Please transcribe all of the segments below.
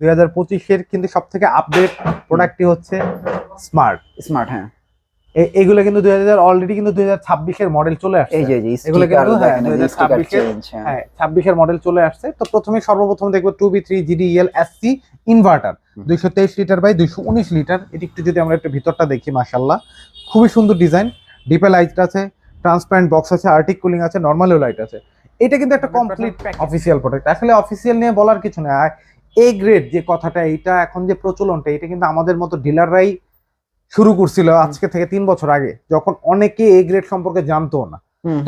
দুই হাজার পঁচিশের কিন্তু সব থেকে আপডেট প্রোডাক্টটি হচ্ছে স্মার্ট স্মার্ট হ্যাঁ। এগুলো কিন্তু দুই হাজার অলরেডি কিন্তু দুই হাজার ছাব্বিশের মডেল চলে আসছে। এই যে এগুলো কিন্তু হ্যাঁ, দেখেন এই যে 2026 স্টিকার এর- হ্যাঁ। ছাব্বিশের মডেল চলে আসছে। তো প্রথমে সর্বপ্রথম দেখব two B three GDL SC inverter দুইশো তেইশ লিটার বাই দুইশো উনিশ লিটার এটি একটু যদি আমরা একটু ভিতরটা দেখি মাসাল্লাহ খুবই সুন্দর ডিজাইন ডিপে লাইট আছে ট্রান্সপারেন্ট বক্স আছে আর্টিক কুলিং আছে নর্মালও লাইট আছে। এটা কিন্তু একটা কমপ্লিট অফিসিয়াল প্রোডাক্ট আসলে অফিসিয়াল নিয়ে বলার কিছু না এ গ্রেড যে কথাটা এটা এখন যে প্রচলনটা এটা কিন্তু আমাদের মতো ডিলাররাই শুরু করছিল আজকে থেকে তিন বছর আগে। যখন অনেকে এ গ্রেড সম্পর্কে জানতো না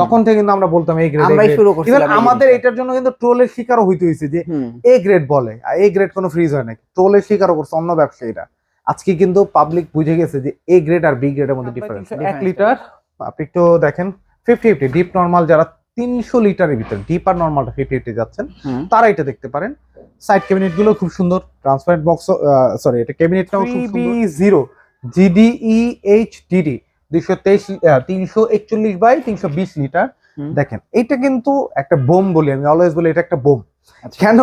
তখন থেকে কিন্তু আমরা বলতাম এই গ্রেড আমরাই শুরু করছিলাম এই আমাদের এটার জন্য কিন্তু ট্রোলের শিকারও হইতে হয়েছে যে এ গ্রেড বলে আর এ গ্রেড কোনো ফ্রিজ হয় নাকি ট্রোলের শিকারও করছে অন্য ব্যবসায়ীরা আজকে কিন্তু পাবলিক বুঝে গেছে যে এ গ্রেড আর বি গ্রেডের মধ্যে ডিফারেন্স এক লিটার আপনি একটু দেখেন ফিফটি ফিফটি ডিপ নর্মাল যারা তিনশো লিটারের ভিতরে ডিপ আর নর্মালটা ফিফটি ফিফটি যাচ্ছেন তারা এটা দেখতে পারেন। সাইড ক্যাবিনেটগুলো খুব সুন্দর। ট্রান্সপারেন্ট বক্স সরি এটা ক্যাবিনেটটাও খুব সুন্দর। জিরো। জিডিই এইচ ডিডি দুইশো তেইশ তিনশো একচল্লিশ বাই তিনশো বিশ লিটার। দেখেন এটা কিন্তু একটা বোম বলি আমি অলওয়েজ বলি এটা একটা বোম। আচ্ছা। কেন?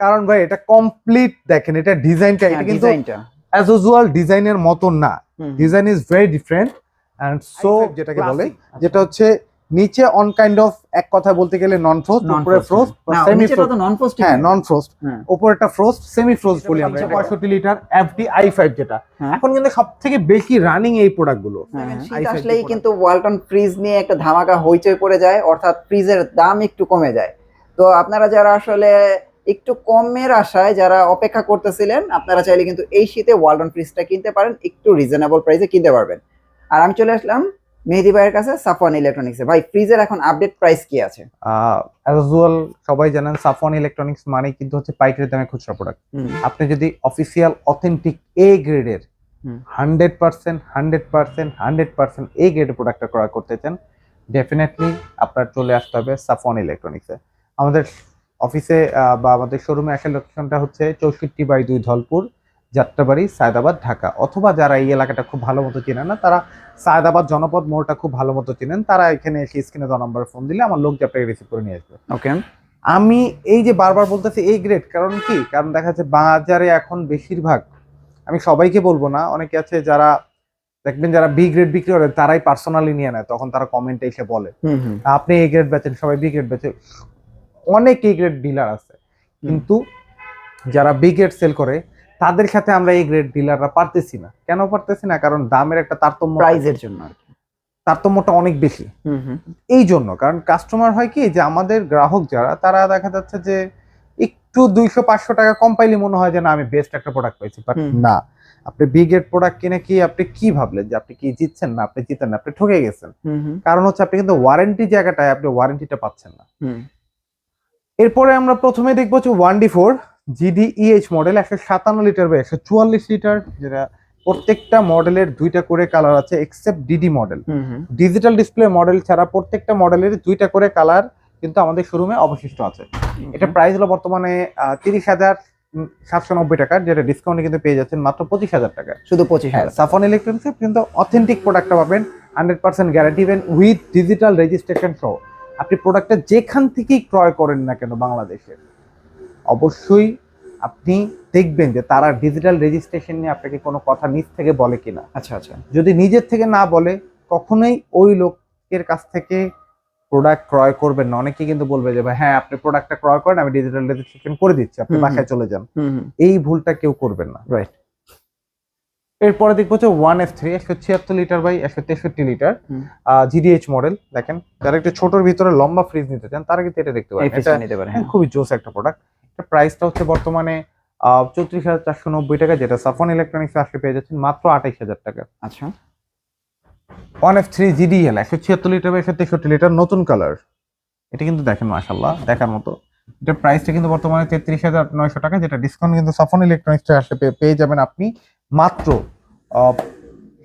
কারণ ভাই এটা কমপ্লিট দেখেন এটা ডিজাইনটা হ্যাঁ, এটা কিন্তু ডিজাইনটা অ্যাজ ইউজুয়াল ডিজাইনের মতন না। Design is very different and so যেটাকে বলে যেটা হচ্ছে নিচে অন কাইন্ড অফ এক কথা বলতে গেলে নন ফ্রোস্ট উপরে frost semi frost non frost হ্যাঁ নন ফ্রোস্ট হ্যাঁ। উপরেরটা ফ্রোস্ট সেমি ফ্রোস্ট বলি আমরা যেটা পঁয়ষট্টি লিটার এফডি আই ফাইভ যেটা। হ্যাঁ। এখন কিন্তু সব থেকে বেশি রানিং এই প্রোডাক্টগুলো হ্যাঁ, i5 শীত আসলেই কিন্তু ওয়ালটন ফ্রিজ নিয়ে একটা ধামাকা হইচই পড়ে যায় অর্থাৎ ফ্রিজের দাম একটু কমে যায়। তো আপনারা যারা আসলে একটু কমের আশায় যারা অপেক্ষা করতেছিলেন আপনারা চাইলে কিন্তু এই শীতে ওয়ালটন ফ্রিজটা কিনতে পারেন একটু রিজনেবল প্রাইসে কিনতে পারবেন। আর আমি চলে আসলাম মেহেদি ভাইয়ের কাছে সাফওয়ান ইলেকট্রনিক্সে ভাই ফ্রিজের এখন আপডেট প্রাইস কি আছে? অ্যাজ ইউজুয়াল সবাই জানেন সাফন ইলেকট্রনিক্স মানে কিন্তু হচ্ছে পাইকারি দামে খুচরা প্রোডাক্ট আপনি যদি অফিসিয়াল অথেন্টিক এ গ্রেডের। Hundred percent hundred percent hundred percent A গ্রেডের প্রোডাক্টটা ক্রয় করতে চান ডেফিনেটলি আপনার চলে আসতে হবে সাফন ইলেকট্রনিক্সে। আমাদের অফিসে বা আমাদের শোরুমে আসার লোকেশনটা হচ্ছে চৌষট্টি বাই দুই ধলপুর। যাত্রাবাড়ি সায়দাবাদ ঢাকা। অথবা যারা এই এলাকাটা খুব ভালো মতো চেনেন না তারা সায়দাবাদ জনপদ মোড়টা খুব ভালো মতো চেনেন। তারা এখানে এসে স্ক্রিনে দ নাম্বার ফোন দিলে আমার লোক আপনাকে রিসিভ করে নিয়ে আসবে। ওকে। আমি এই যে বারবার বলতেছি এই গ্রেড কারণ কি? কারণ দেখা যাচ্ছে বাজারে এখন বেশিরভাগ আমি সবাইকে বলব না অনেকে আছে যারা দেখবেন যারা বি গ্রেড বিক্রি করে তারাই পার্সোনালি নিয়ে নেয় তখন তারা কমেন্টে এসে বলে। আপনি এই গ্রেড বেচেন সবাই বি গ্রেড বেচে অনেক এই গ্রেড ডিলার আছে। কিন্তু যারা বি গ্রেড সেল করে তাদের সাথে আমরা এই গ্রেড ডিলাররা পারতেছি না। কেন পারতেছি না? কারণ দামের একটা তারতম্য প্রাইজের জন্য আর তারতম্যটা অনেক বেশি। এই জন্য কারণ কাস্টমার হয় কি যে আমাদের গ্রাহক যারা তারা দেখা যাচ্ছে যে একটু দুইশো পাঁচশো টাকা কম পাইলে মনে হয় যে না আমি বেস্ট একটা প্রোডাক্ট পাইছি। বাট না। আপনি বিগেট প্রোডাক্ট কিনে কি আপনি কি ভাবলেন? যে আপনি কি জিতছেন না? আপনি জিতেন না আপনি ঠকে গেছেন। কারণ হচ্ছে আপনি কিন্তু ওয়ারেন্টি জায়গাটায় আপনি ওয়ারেন্টিটা পাচ্ছেন না। হুম। এরপরে আমরা প্রথমে দেখব হচ্ছে one D four GDEH model একশো সাতান্ন লিটার বা একশো চুয়াল্লিশ লিটার যেটা প্রত্যেকটা মডেলের দুইটা করে কালার আছে except DD model digital display model ছাড়া প্রত্যেকটা মডেলের দুইটা করে কালার কিন্তু আমাদের শোরুমে অবশিষ্ট আছে। এটা প্রাইস হলো বর্তমানে তিরিশ হাজার সাতশো নব্বই টাকা যেটা ডিসকাউন্টে কিন্তু পেয়ে যাচ্ছেন মাত্র পঁচিশ হাজার টাকা। শুধু পঁচিশ হ্যাঁ হাজার সাফন ইলেকট্রনিক্স কিন্তু অথেন্টিক প্রোডাক্টটা পাবেন hundred percent guarantee even with digital registration সহ। আপনি প্রোডাক্টটা যেখান থেকেই ক্রয় করেন না কেন বাংলাদেশে অবশ্যই আপনি দেখবেন যে তারা ডিজিটাল রেজিস্ট্রেশন নিয়ে আপনাকে কোনো কথা নিজ থেকে বলে কিনা। আচ্ছা আচ্ছা। যদি নিজের থেকে না বলে কখনোই ওই লোকের কাছ থেকে প্রোডাক্ট ক্রয় করবেন না। অনেকে কিন্তু বলবে যে ভাই হ্যাঁ আপনি প্রোডাক্টটা ক্রয় করেন আমি ডিজিটাল রেজিস্ট্রেশন করে দিচ্ছি আপনি। বাসায় চলে যান। এই ভুলটা কেউ করবেন না। রাইট এরপরে দেখব হচ্ছে ওয়ান এফ থ্রি একশো ছিয়াত্তর লিটার বাই একশো তেষট্টি লিটার। জিডিএইচ মডেল দেখেন। যারা একটু ছোটোর ভিতরে লম্বা ফ্রিজ নিতে চান তারা কিন্তু এটা দেখতে পারেন। এটা হ্যাঁ, খুবই জোস একটা প্রোডাক্ট প্রাইসটা হচ্ছে বর্তমানে চৌত্রিশ হাজার চারশো নব্বই টাকা যেটা সাফন ইলেকট্রনিক্স আসলে পেয়ে যাচ্ছেন মাত্র আঠাইশ হাজার টাকা। আচ্ছা। ওয়ান এফ থ্রি জিডিএল একশো ছিয়াত্তর লিটার বা একশো তেষট্টি লিটার নতুন কালার এটা কিন্তু দেখেন মাসাল্লাহ দেখার মতো। এটার প্রাইসটা কিন্তু বর্তমানে তেত্রিশ হাজার নয়শো টাকা যেটা ডিসকাউন্ট কিন্তু সাফন ইলেকট্রনিক্সটা আসলে পেয়ে- পেয়ে যাবেন আপনি মাত্র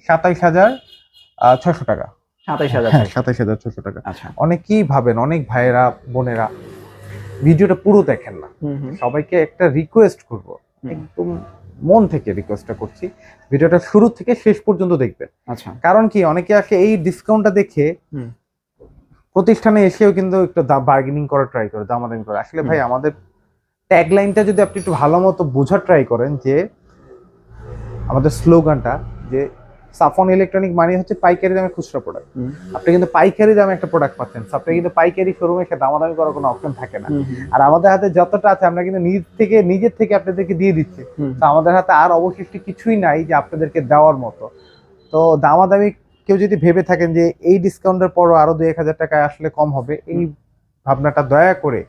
সাতাইশ হাজার ছশো টাকা। সাতাইশ হাজার হ্যাঁ সাতাইশ হাজার ছশো টাকা। আচ্ছা। অনেকেই ভাবেন অনেক ভাইয়েরা বোনেরা ভিডিওটা পুরো দেখেন না। সবাইকে একটা রিকোয়েস্ট করব। একদম মন থেকে রিকোয়েস্টটা করছি। ভিডিওটা শুরু থেকে শেষ পর্যন্ত দেখবেন। আচ্ছা। কারণ কি অনেকে আসে এই ডিসকাউন্টটা দেখে প্রতিষ্ঠানে এসেও কিন্তু একটু বার্গেনিং করার ট্রাই করে দামাদামি করে। আসলে ভাই আমাদের ট্যাগলাইনটা যদি আপনি একটু ভালো মতো বোঝার ট্রাই করেন যে আমাদের স্লোগানটা যে সাফন ইলেকট্রনিক মানে হচ্ছে পাইকারি দামে খুচরা প্রোডাক্ট আপনি কিন্তু পাইকারি দামে একটা প্রোডাক্ট পাচ্ছেন। আপনি কিন্তু পাইকারি শোরুমে এসে দামাদামি করার কোনো অপশন থাকে না। আর আমাদের হাতে যতটা আছে আমরা কিন্তু নিজ থেকে নিজের থেকে আপনাদেরকে দিয়ে দিচ্ছি। তো আমাদের হাতে আর অবশিষ্ট কিছুই নাই যে আপনাদেরকে দেওয়ার মতো। তো দামাদামি কেউ যদি ভেবে থাকেন যে এই ডিসকাউন্টের পরও আরও দুই এক হাজার টাকায় আসলে কম হবে এই ভাবনাটা দয়া করে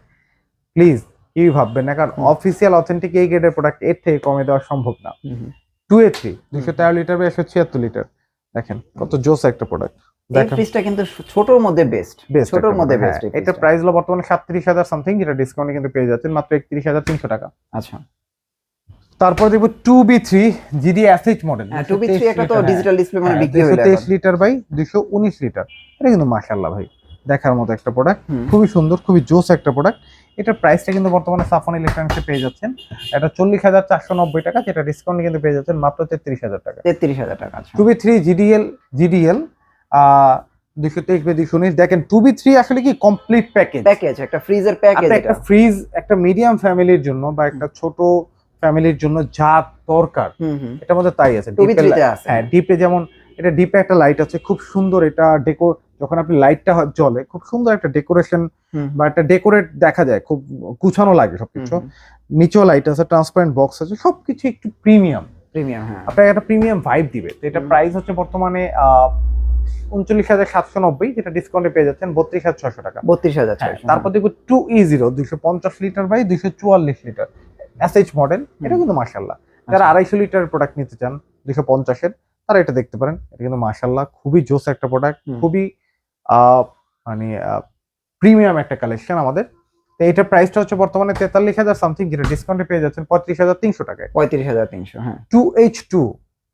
প্লিজ কেউই ভাববেন না। কারণ অফিসিয়াল অথেন্টিক এই গ্রেডের প্রোডাক্টের থেকে কমে দেওয়া সম্ভব না। টু এ থ্রি দুশো তেরো লিটার বা একশো ছিয়াত্তর লিটার। দেখেন কত জোস একটা প্রোডাক্ট দেখেন। কিন্তু ছোটর মধ্যে বেস্ট ছোটর মধ্যে বেস্ট এটা প্রাইস হলো বর্তমানে সাতত্রিশ হাজার সামথিং যেটা ডিসকাউন্টে কিন্তু পেয়ে যাচ্ছেন মাত্র একত্রিশ হাজার তিনশো টাকা। আচ্ছা। তারপর দেখব two B three GD model হ্যাঁ টু বি থ্রি একটা তো ডিজিটাল ডিসপ্লে মানে বিক্রি দুশো তেইশ লিটার বাই দুশো উনিশ লিটার। এটা কিন্তু মাশাল্লাহ ভাই দেখার মতো একটা প্রোডাক্ট খুবই সুন্দর খুবই জোস একটা প্রোডাক্ট এটার প্রাইসটা কিন্তু বর্তমানে সাফন ইলেকট্রনিক্সে পেয়ে যাচ্ছেন। এটা চল্লিশ হাজার চারশো নব্বই টাকা যেটা ডিসকাউন্টে কিন্তু পেয়ে যাচ্ছেন মাত্র তেত্রিশ হাজার টাকা। তেত্রিশ হাজার টাকা two B three GDL GDL দুশো তেইশ বাই দুশো উনিশ। দেখেন টু বি থ্রি আসলে কি কমপ্লিট প্যাকেজ প্যাকেজ একটা ফ্রিজের প্যাকেজ একটা ফ্রিজ একটা মিডিয়াম ফ্যামিলির জন্য বা একটা ছোট ফ্যামিলির জন্য যা দরকার এটার মধ্যে তাই আছে। আছে। হ্যাঁ ডিপে যেমন এটা ডিপে একটা লাইট আছে খুব সুন্দর এটা ডেকো যখন আপনি লাইটটা জ্বলে খুব সুন্দর একটা ডেকোরেশন বা একটা ডেকোরেট দেখা যায় খুব গুছানো লাগে সবকিছু। নিচেও লাইট আছে ট্রান্সপারেন্ট বক্স আছে সবকিছু একটু প্রিমিয়াম প্রিমিয়াম হ্যাঁ। আপনাকে একটা প্রিমিয়াম ভাইব দিবে। তো এটা প্রাইস হচ্ছে বর্তমানে উনচল্লিশ হাজার সাতশো নব্বই যেটা ডিসকাউন্টে পেয়ে যাচ্ছেন বত্রিশ হাজার ছশো টাকা। বত্রিশ হাজার হ্যাঁ, তারপর দেখব টু ই জিরো দুইশো পঞ্চাশ লিটার বাই দুইশো চুয়াল্লিশ লিটার এসএইচ মডেল এটা কিন্তু মার্শাল্লাহ যারা আচ্ছা। আড়াইশো লিটারের প্রোডাক্ট নিতে চান দুইশো পঞ্চাশের তারা এটা দেখতে পারেন। এটা কিন্তু মার্শাল্লাহ খুবই জোস একটা প্রোডাক্ট খুবই মানে প্রিমিয়াম একটা কালেকশন আমাদের। তো এটার প্রাইসটা হচ্ছে বর্তমানে তেতাল্লিশ হাজার সামথিং যেটা ডিসকাউন্টে পেয়ে যাচ্ছেন পঁয়ত্রিশ হাজার তিনশো টাকায়। পঁয়ত্রিশ হাজার তিনশো হ্যাঁ। টু এইচ টু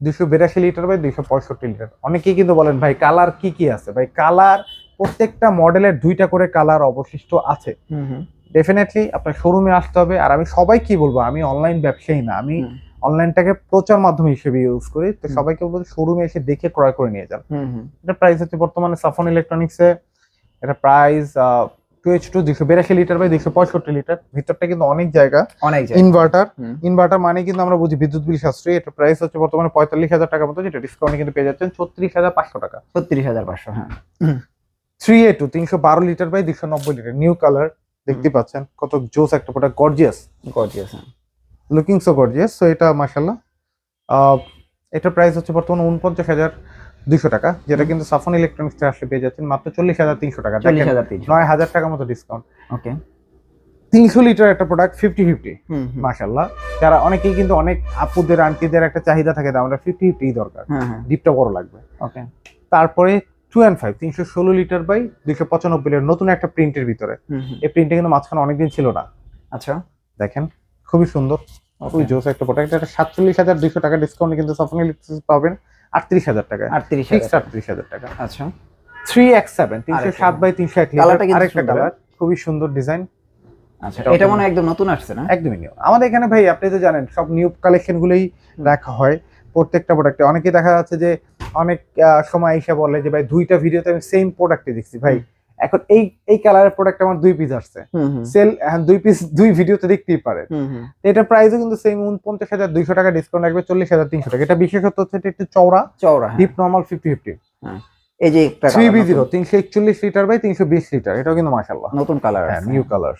দুশো বিরাশি লিটার বাই দুইশো পঁয়ষট্টি লিটার অনেকেই কিন্তু বলেন ভাই কালার কি কি আছে? ভাই কালার প্রত্যেকটা মডেলের দুইটা করে কালার অবশিষ্ট আছে। হুম হুম। ডেফিনেটলি আপনার শোরুমে আসতে হবে। আর আমি সবাই কি বলব আমি অনলাইন ব্যবসায়ী না। আমি। অনলাইনটাকে প্রচার মাধ্যম হিসেবে ইউজ করি। তো সবাইকে বলব শোরুমে এসে দেখে ক্রয় করে নিয়ে যান। এটা প্রাইস হচ্ছে বর্তমানে সাফন ইলেকট্রনিক্সে এটা প্রাইস টু এইচ টু দুশো বিরাশি লিটার বাই দুশো পঁয়ষট্টি লিটার ভিতরটা কিন্তু অনেক জায়গা। অনেক ইনভার্টার ইনভার্টার মানে কিন্তু আমরা বুঝি বিদ্যুৎ বিল সাশ্রয়ী। এটা প্রাইস হচ্ছে বর্তমানে পঁয়তাল্লিশ হাজার টাকা মতো যেটা ডিসকাউন্টে কিন্তু পেয়ে যাচ্ছেন ছত্রিশ হাজার পাঁচশো টাকা। ছত্রিশ হাজার পাঁচশো হ্যাঁ। থ্রি এ টু তিনশো বারো লিটার বাই দুশো নব্বই লিটার নিউ কালার দেখতে পাচ্ছেন কত জোস একটা প্রোডাক্ট গর্জিয়াস গর্জিয়াস হ্যাঁ। লুকিং সো গর্জিয়াস সো এটা মাসাল্লাহ এটার প্রাইস হচ্ছে বর্তমানে উনপঞ্চাশ হাজার দুইশো টাকা যেটা। কিন্তু সাফন ইলেকট্রনিক্স আসলে পেয়ে যাচ্ছেন মাত্র চল্লিশ হাজার তিনশো টাকা। নয় হাজার টাকা মতো ডিসকাউন্ট ওকে তিনশো লিটার একটা প্রোডাক্ট ফিফটি ফিফটি। মাসাল্লাহ যারা অনেকেই কিন্তু অনেক আপুদের আন্টিদের একটা চাহিদা থাকে আমরা ফিফটি ফিফটি দরকার। হ্যাঁ হ্যাঁ। ডিপটা বড় লাগবে। ওকে তারপরে টু অ্যান্ড ফাইভ তিনশো ষোলো লিটার বাই দুইশো পঁচানব্বই লিটার নতুন একটা প্রিন্টের ভিতরে। এই প্রিন্টটা কিন্তু মাঝখানে অনেকদিন ছিল না। আচ্ছা। দেখেন খুবই সুন্দর। খুবই জোস একটা প্রোডাক্ট এটা সাতচল্লিশ হাজার দুইশো টাকা ডিসকাউন্টে কিন্তু সাফন ইলেকট্রিক পাবেন। আটত্রিশ হাজার টাকা। আটত্রিশ হাজার আটত্রিশ হাজার টাকা। আচ্ছা। থ্রি এক্স সেভেন তিনশো সাত বাই তিনশো এক আরেকটা কালার খুবই সুন্দর ডিজাইন আচ্ছা এটা মনে একদম নতুন আসছে না? একদমই নিউ আমাদের এখানে ভাই আপনি তো জানেন সব নিউ। রাখা হয় প্রত্যেকটা প্রোডাক্টে অনেকে দেখা যাচ্ছে যে অনেক সময় এসে বলে যে ভাই দুইটা ভিডিওতে আমি সেম প্রোডাক্টে দেখছি। ভাই এখন এই এই কালারের প্রোডাক্ট আমার দুই পিস আসছে। সেল দুই পিস দুই ভিডিওতে দেখতেই পারে এটা প্রাইসও কিন্তু সেম উনপঞ্চাশ হাজার দুইশো টাকা ডিসকাউন্ট রাখবে চল্লিশ হাজার তিনশো টাকা। এটা বিশেষত হচ্ছে এটা একটু চওড়া চওড়া। ডিপ নর্মাল ফিফটি ফিফটি এই যে থ্রি বি জিরো তিনশো একচল্লিশ লিটার বাই তিনশো বিশ লিটার এটাও কিন্তু মাসাল্লাহ নতুন কালার হ্যাঁ নিউ কালার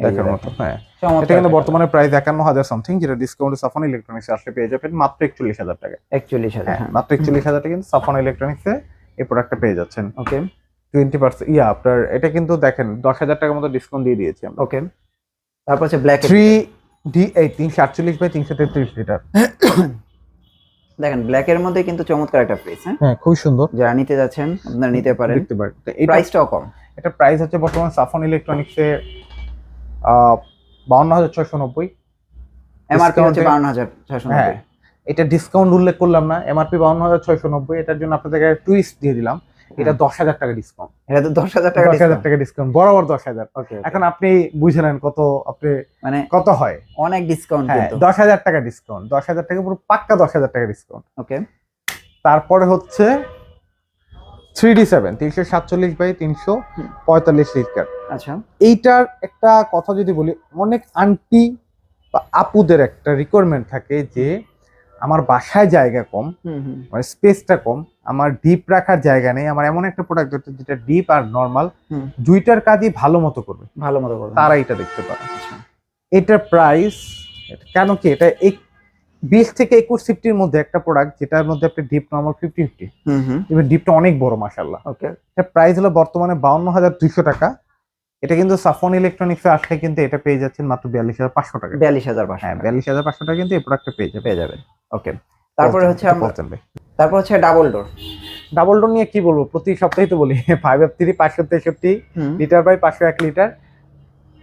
দেখার মতো হ্যাঁ। এটা কিন্তু বর্তমানে প্রাইস একান্ন হাজার সামথিং যেটা ডিসকাউন্ট সাফন ইলেকট্রনিক্স আসলে পেয়ে যাবেন মাত্র একচল্লিশ হাজার টাকা একচল্লিশ হাজার হ্যাঁ হ্যাঁ। মাত্র একচল্লিশ হাজার টাকা কিন্তু সাফন ইলেকট্রনিক্সে এই প্রোডাক্টটা পেয়ে যাচ্ছেন। ওকে টোয়েন্টি পার্সেন্ট ইয়া আপনার এটা কিন্তু দেখেন দশ হাজার টাকার মতো ডিসকাউন্ট দিয়ে দিয়েছি আমরা। ওকে তারপর হচ্ছে ব্ল্যাক থ্রি ডি এইট তিনশো আটচল্লিশ বাই তিনশো তেত্রিশ লিটার দেখেন ব্ল্যাক এর মধ্যে কিন্তু চমৎকার একটা প্রাইস হ্যাঁ? হ্যাঁ খুবই সুন্দর। যারা নিতে যাচ্ছেন আপনারা নিতে পারেন। দেখতে পারেন এটা প্রাইসটাও কম। এটা প্রাইস হচ্ছে বর্তমান সাফন ইলেকট্রনিক্সে বাউন্ন হাজার ছয়শো নব্বই। এমআরপি হচ্ছে বাউন্ন হাজার ছয়শো হ্যাঁ এটা ডিসকাউন্ট উল্লেখ করলাম না। এমআরপি বাউন্ন হাজার ছয়শো নব্বই এটার জন্য আপনাদেরকে টুইস্ট দিয়ে দিলাম। এটা দশ হাজার টাকা ডিসকাউন্ট এটা তো দশ হাজার টাকা দশ হাজার টাকা ডিসকাউন্ট বরাবর দশ হাজার। এখন আপনি বুঝে নেন কত আপনি মানে কত হয়। অনেক ডিসকাউন্ট হ্যাঁ দশ হাজার টাকা ডিসকাউন্ট দশ হাজার টাকা পুরো পাক্কা দশ হাজার টাকা ডিসকাউন্ট ওকে তারপরে হচ্ছে থ্রি ডি সেভেন তিনশো সাতচল্লিশ বাই তিনশো পঁয়তাল্লিশ লিটার আচ্ছা। এইটার একটা কথা যদি বলি অনেক আন্টি বা আপুদের একটা রিকোয়ারমেন্ট থাকে যে আমার বাসায় জায়গা কম মানে স্পেসটা কম আমার ডিপ রাখার জায়গা নেই আমার এমন একটা প্রোডাক্ট যেটা ডিপ আর নর্মাল দুইটার কাজই ভালো মতো করবে। ভালো মতো করবে। তারা এটা দেখতে পারে। আচ্ছা। এটার প্রাইস কেন কি এটা এই বিশ থেকে একুশ ফিফটির মধ্যে একটা প্রোডাক্ট যেটার মধ্যে আপনি ডিপ নর্মাল ফিফটি ফিফটি এবার ডিপটা অনেক বড় মাসাল্লাহ ওকে এটার প্রাইস হলো বর্তমানে বাউন্ন হাজার দুইশো টাকা। এটা কিন্তু সাফন ইলেকট্রনিক্সে আসলে কিন্তু এটা পেয়ে যাচ্ছেন মাত্র বিয়াল্লিশ হাজার পাঁচশো টাকা। বিয়াল্লিশ হাজার পাঁচশো হ্যাঁ বিয়াল্লিশ হাজার পাঁচশো টাকা কিন্তু এই প্রোডাক্টটা পেয়ে যাবে পেয়ে যাবেন। ওকে তারপরে হচ্ছে আমরা তারপর হচ্ছে ডাবল ডোর ডাবল ডোর নিয়ে কি বলব? প্রতি সপ্তাহে তো বলি ফাইভ এফ থ্রি পাঁচশো তেষট্টি লিটার বাই পাঁচশো এক লিটার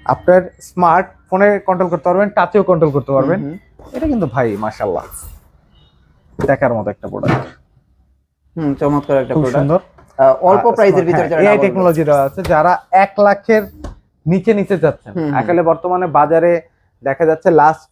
আপনার স্মার্ট ফোনে কন্ট্রোল করতে পারবেন টাচেও কন্ট্রোল করতে পারবেন। এটা কিন্তু ভাই মাশাল্লাহ দেখার মতো একটা প্রোডাক্ট হুম চমৎকার একটা প্রোডাক্ট সুন্দর। অল্প প্রাইসের ভিতরে যারা এআই টেকনোলজি দেওয়া আছে যারা এক লাখের নিচে নিচে যাচ্ছেন। হুম। আসলে বর্তমানে বাজারে দেখা যাচ্ছে লাস্ট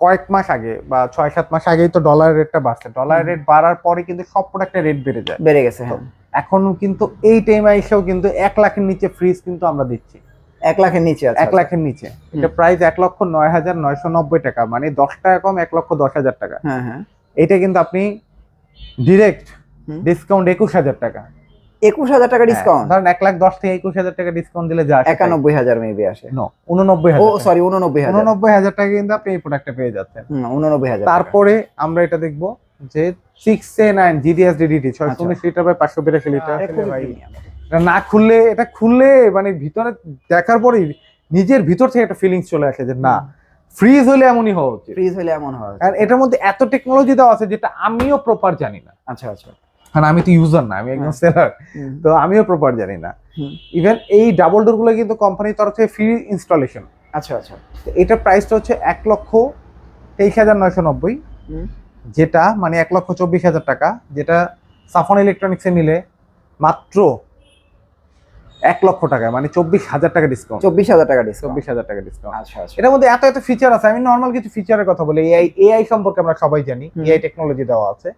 কয়েক মাস আগে বা ছয় সাত মাস আগেই তো ডলারের রেটটা বাড়ছে। ডলারের রেট বাড়ার পরে কিন্তু সব প্রোডাক্টের রেট বেড়ে যায়। বেড়ে গেছে হ্যাঁ। এখন কিন্তু এই টাইমে এসেও কিন্তু এক লাখের নিচে ফ্রিজ কিন্তু আমরা দিচ্ছি। এক লাখের নিচে আছে এক লাখের নিচে। এটা প্রাইস এক লক্ষ নয় হাজার নয়শো নব্বই টাকা মানে দশ টাকা কম এক লক্ষ দশ হাজার টাকা। হ্যাঁ হ্যাঁ। এটা কিন্তু আপনি ডিরেক্ট। ডিসকাউন্ট একুশ হাজার টাকা। একুশ হাজার টাকা ডিসকাউন্ট ধরেন এক লাখ দশ থেকে একুশ হাজার টাকা ডিসকাউন্ট দিলে যা একানব্বই হাজার মেবি আসে। উননব্বই হাজার। সরি উননব্বই হাজার। উননব্বই হাজার টাকা কিন্তু আপনি এই প্রোডাক্টটা পেয়ে যাচ্ছেন। উননব্বই হাজার তারপরে আমরা এটা দেখব যে six A nine GDS DDT ছয়শো। উনিশ লিটার বাই পাঁচশো বিরাশি লিটার এটা premium। এটা না খুললে এটা খুললে মানে ভিতরে দেখার পরেই নিজের ভিতর থেকে একটা ফিলিংস চলে আসে যে না ফ্রিজ হলে এমনই হওয়া উচিত। ফ্রিজ হলে এমন হয় আর এটার মধ্যে এত টেকনোলজি দেওয়া আছে যেটা আমিও প্রপার জানি না। আচ্ছা আচ্ছা। কারণ আমি তো ইউজার না আমি একজন হ্যাঁ। সেলার তো আমিও প্রপার জানি না। ইভেন এই ডাবল ডোরগুলো কিন্তু কোম্পানির তরফ থেকে ফ্রি ইনস্টলেশন আচ্ছা আচ্ছা। এটা প্রাইসটা হচ্ছে এক লক্ষ তেইশ হাজার নয়শো নব্বই যেটা মানে এক লক্ষ চব্বিশ হাজার টাকা যেটা সাফন ইলেকট্রনিক্সে নিলে মাত্র এক লক্ষ টাকা মানে চব্বিশ হাজার টাকা ডিসকাউন্ট চব্বিশ হাজার টাকা ডিসকাউন্ট চব্বিশ হাজার টাকা ডিসকাউন্ট আচ্ছা আচ্ছা। এটার মধ্যে এত এত ফিচার আছে আমি নর্মাল কিছু ফিচারের কথা বলি এআই এআই সম্পর্কে আমরা সবাই জানি এআই টেকনোলজি দেওয়া আছে।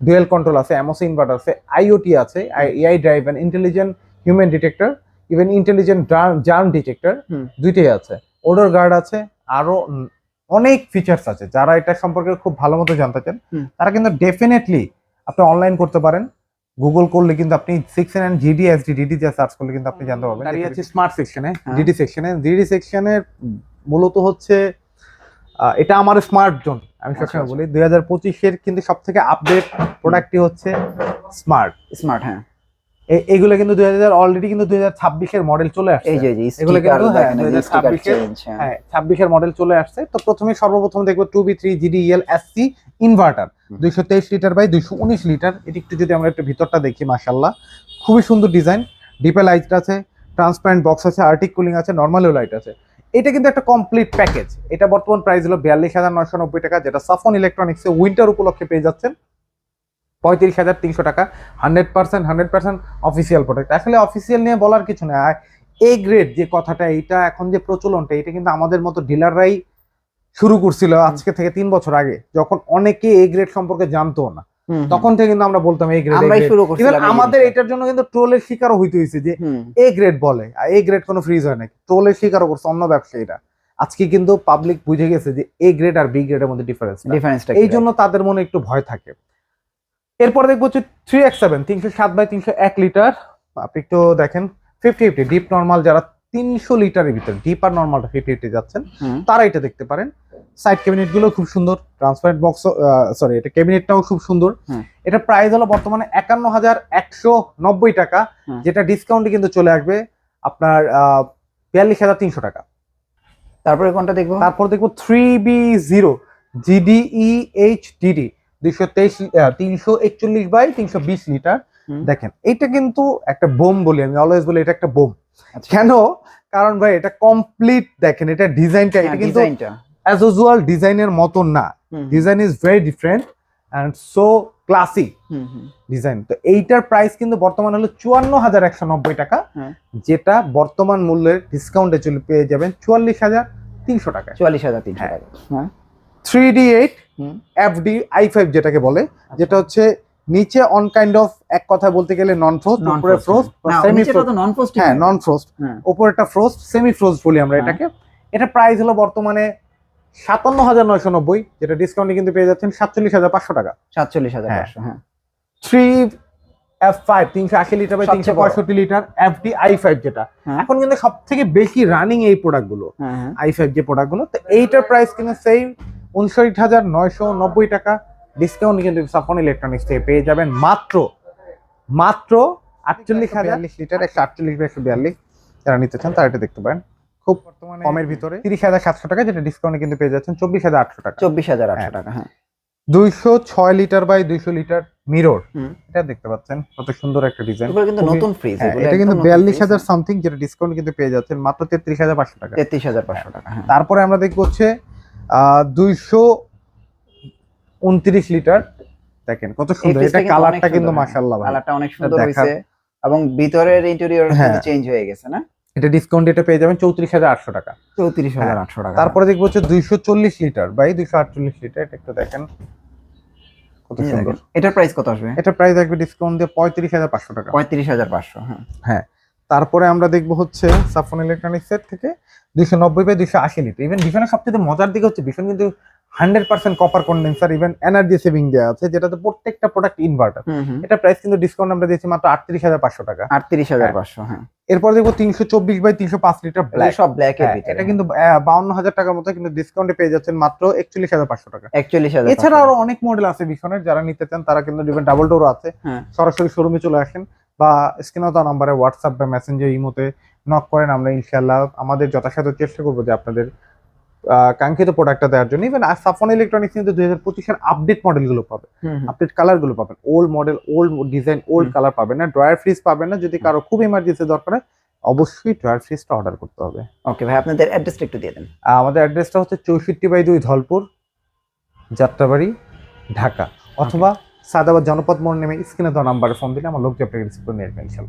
ডুয়েল কন্ট্রোল আছে এমওসি ইনভার্টার আছে আইওটি আছে AI drive intelligent human detector even intelligent germ detector দুইটাই আছে। ওডোর গার্ড আছে আরও অনেক ফিচার্স আছে যারা এটা সম্পর্কে খুব ভালো মতো জানতে চান। তারা কিন্তু ডেফিনেটলি আপনি অনলাইন করতে পারেন। গুগল করলে কিন্তু আপনি section and GD SD DD যা সার্চ করলে কিন্তু আপনি জানতে পারবেন। দাঁড়িয়ে আছি স্মার্ট সেকশনে। ডিডি সেকশনে ডিডি সেকশনের মূলত হচ্ছে এটা আমার স্মার্ট জোন আমি আচ্ছা, সবসময় আচ্ছা। বলি। দুই হাজার পঁচিশের কিন্তু সব থেকে আপডেট প্রোডাক্টটি হচ্ছে স্মার্ট স্মার্ট হ্যাঁ। এগুলো কিন্তু দুই হাজার অলরেডি কিন্তু দুই হাজার ছাব্বিশের মডেল চলে আসছে। এই যে এগুলো কিন্তু, হ্যাঁ, দেখেন, এই যে 2026 sticker এর change, হ্যাঁ। হ্যাঁ ছাব্বিশের মডেল চলে আসছে। তো প্রথমে সর্বপ্রথম দেখব two B three GDL SC inverter দুইশো তেইশ লিটার বাই দুইশো উনিশ লিটার এটি একটু যদি আমরা একটু ভিতরটা দেখি মাসাল্লাহ খুবই সুন্দর ডিজাইন ডিপে লাইট আছে ট্রান্সপারেন্ট বক্স আছে আর্টিক কুলিং আছে নর্মালও লাইট আছে। এটা কিন্তু একটা কমপ্লিট প্যাকেজ এটা বর্তমান প্রাইস হলো বিয়াল্লিশ হাজার নয়শো নব্বই টাকা, যেটা সাফন ইলেকট্রনিক্সে উইন্টার উপলক্ষে পেয়ে যাচ্ছেন। পঁয়ত্রিশ হাজার তিনশো টাকা hundred percent hundred percent official product আসলে অফিসিয়াল নিয়ে বলার কিছু আর এ গ্রেড যে কথাটা এটা এখন যে প্রচলনটা, এটা কিন্তু আমাদের মতো ডিলাররাই শুরু করছিল আজকে থেকে তিন বছর আগে, যখন অনেকে এ গ্রেড সম্পর্কে জানতো না। তখন থেকে কিন্তু আমরা বলতাম এ গ্রেড আমরাই শুরু করছিলাম আমাদের এটার জন্য কিন্তু ট্রোলের শিকারও হইতে হয়েছে যে এ গ্রেড বলে আর এ গ্রেড কোনো ফ্রিজ হয় নাকি ট্রোলের শিকারও করছে অন্য ব্যবসায়ীরা আজকে কিন্তু পাবলিক বুঝে গেছে যে এ গ্রেড আর বি গ্রেডের মধ্যে ডিফারেন্স difference-টা এই জন্য তাদের মনে একটু ভয় থাকে। এরপর দেখব হচ্ছে থ্রি এক্স সেভেন তিনশো সাত বাই তিনশো এক লিটার। আপনি একটু দেখেন ফিফটি ফিফটি ডিপ নর্মাল যারা তিনশো লিটারের ভিতরে ডিপ আর নর্মালটা ফিফটি ফিফটি যাচ্ছেন তারা এটা দেখতে পারেন। সাইড ক্যাবিনেটগুলো খুব সুন্দর ট্রান্সপারেন্ট বক্স সরি এটা ক্যাবিনেটটাও খুব সুন্দর। এটা প্রাইস হলো বর্তমানে একান্ন হাজার একশো নব্বই টাকা। যেটা ডিসকাউন্টে কিন্তু চলে আসবে আপনার বিয়াল্লিশ হাজার তিনশো টাকা। তারপরে কোনটা দেখব? তারপর দেখব three B zero GDE H DD দুইশো তেইশ তিনশো একচল্লিশ বাই তিনশো বিশ লিটার। দেখেন এটা কিন্তু একটা বোম বলি আমি অলওয়েজ বলি এটা একটা বোম। আচ্ছা। কেন? কারণ ভাই এটা কমপ্লিট দেখেন এটা ডিজাইনটা হ্যাঁ, এটা কিন্তু ডিজাইনটা অ্যাজ ইউজুয়াল ডিজাইনের মতন না। Design is very different and so classy hmm, hmm, design তো এইটার প্রাইস কিন্তু বর্তমান হলো চুয়ান্ন হাজার একশো নব্বই টাকা হ্যাঁ। যেটা বর্তমান মূল্যের ডিসকাউন্টে চলে পেয়ে যাবেন চুয়াল্লিশ হাজার তিনশো টাকা চুয়াল্লিশ হাজার তিনশো। টাকা three D eight hmm, FD I five যেটাকে বলে যেটা হচ্ছে নিচে অন কাইন্ড অফ এক কথা বলতে গেলে নন ফ্রোস্ট Non উপরে ফ্রোস্ট সেমি ফ্রোস্ট হ্যাঁ নন ফ্রোস্ট। উপরেটা ফ্রোস্ট সেমি ফ্রোস্ট বলি আমরা হ্যাঁ। এটাকে। এটা প্রাইস হলো বর্তমানে সাতান্ন হাজার নয়শো নব্বই যেটা ডিসকাউন্টে কিন্তু পেয়ে যাচ্ছেন সাতচল্লিশ হাজার পাঁচশো টাকা। সাতচল্লিশ হাজার হ্যাঁ। পাঁচশো হ্যাঁ। থ্রি এফ ফাইভ তিনশো আশি লিটার বাই তিনশো। পঁয়ষট্টি litre F D I five যেটা। হ্যাঁ। এখন কিন্তু সব থেকে বেশি রানিং এই প্রোডাক্টগুলো হ্যাঁ হ্যাঁ। আই ফাইভ যে প্রোডাক্টগুলো তো এইটার প্রাইস কিন্তু সেই উনষাট হাজার নয়শো নব্বই টাকা। ডিসকাউন্ট কিন্তু সাফন ইলেকট্রনিক্স থেকে পেয়ে যাবেন মাত্র মাত্র আটচল্লিশ হাজার। লিটার একশো আটচল্লিশ একশো বিয়াল্লিশ যারা নিতে চান তারা এটা দেখতে পারেন। খুব কমের ভিতরে। তিরিশ হাজার সাতশো টাকা যেটা ডিসকাউন্টে কিন্তু পেয়ে যাচ্ছেন চব্বিশ হাজার আটশো টাকা। চব্বিশ হাজার আটশো হ্যাঁ। টাকা হ্যাঁ। দুইশো ছয় লিটার বাই দুইশো লিটার মিরর এটা দেখতে পাচ্ছেন কত সুন্দর একটা ডিজাইন কিন্তু নতুন ফ্রিজ এটা কিন্তু বিয়াল্লিশ হাজার সামথিং যেটা ডিসকাউন্ট কিন্তু পেয়ে যাচ্ছেন মাত্র তেত্রিশ হাজার পাঁচশো টাকা। তেত্রিশ হাজার পাঁচশো টাকা হ্যাঁ। তারপরে আমরা দেখব হচ্ছে দুইশো উনত্রিশ লিটার দেখেন কত সুন্দর। এটা কালারটা কিন্তু সুন্দর, কালারটা অনেক সুন্দর হয়েছে এবং ভিতরের ইন্টেরিয়র হ্যাঁ। চেঞ্জ হয়ে গেছে না? এটা ডিসকাউন্ট এটা পেয়ে যাবেন চৌত্রিশ হাজার আটশো টাকা। চৌত্রিশ হাজার আটশো টাকা। তারপরে দেখব হচ্ছে দুইশো চল্লিশ লিটার বাই দুইশো আটচল্লিশ লিটার এটা একটু দেখেন। কত এই সুন্দর। এটার প্রাইস কত আসবে? এটা প্রাইস ডিসকাউন্ট দিয়ে পঁয়ত্রিশ হাজার পাঁচশো টাকা। পঁয়ত্রিশ হাজার পাঁচশো হ্যাঁ। তারপরে আমরা দেখব হচ্ছে সাফন ইলেকট্রনিক্স এর থেকে দুইশো নব্বই বাই দুইশো আশি লিটার। ইভেন ভীষণের সবচেয়ে মজার দিকে হচ্ছে ভীষণ কিন্তু hundred percent copper condenser even energy saving দেওয়া আছে যেটাতে প্রত্যেকটা প্রোডাক্ট ইনভার্টার এটা প্রাইস কিন্তু ডিসকাউন্ট আমরা দিয়েছি মাত্র আটত্রিশ হাজার পাঁচশো টাকা। আটত্রিশ হাজার হ্যাঁ। পাঁচশো হ্যাঁ। এরপর দেখব তিনশো চব্বিশ বাই তিনশো পাঁচ লিটার ব্ল্যাক সব ব্ল্যাক এটা কিন্তু বাউন্ন হাজার টাকার মতো কিন্তু ডিসকাউন্টে পেয়ে যাচ্ছেন মাত্র একচল্লিশ হাজার পাঁচশো টাকা। একচল্লিশ হাজার এছাড়া আরও অনেক মডেল আছে ভীষণের যারা নিতে চান তারা কিন্তু ইভেন ডাবল ডোর আছে। হ্যাঁ। সরাসরি শোরুমে চলে আসেন বা স্ক্রিনে তো নাম্বারে হোয়াটসঅ্যাপ বা মেসেঞ্জার ইমোতে নক করেন আমরা ইনশাল্লাহ আমাদের যথাসাধ্য চেষ্টা করব যে আপনাদের কাঙ্ক্ষিত প্রোডাক্টটা দেওয়ার জন্য। ইভেন সাফন ইলেকট্রনিক্স কিন্তু দুই হাজার পঁচিশের আপডেট মডেলগুলো পাবে। আপডেট কালারগুলো পাবেন। Old model old design old colour পাবেন না। ড্রয়ার ফ্রিজ পাবেন না। যদি কারও খুব ইমার্জেন্সি দরকার হয় অবশ্যই ড্রয়ার ফ্রিজটা অর্ডার করতে হবে। ওকে ভাই আপনাদের অ্যাড্রেসটা একটু দিয়ে দেন। আমাদের অ্যাড্রেসটা হচ্ছে চৌষট্টি বাই দুই ধলপুর যাত্রাবাড়ি ঢাকা। অথবা সাদাবাদ জনপদ মোড় নেমে স্ক্রিনে দেওয়া নাম্বারে ফোন দিলে আমার লোক আপনাকে রিসিভ করে নিয়ে আসবে ইনশাল্লাহ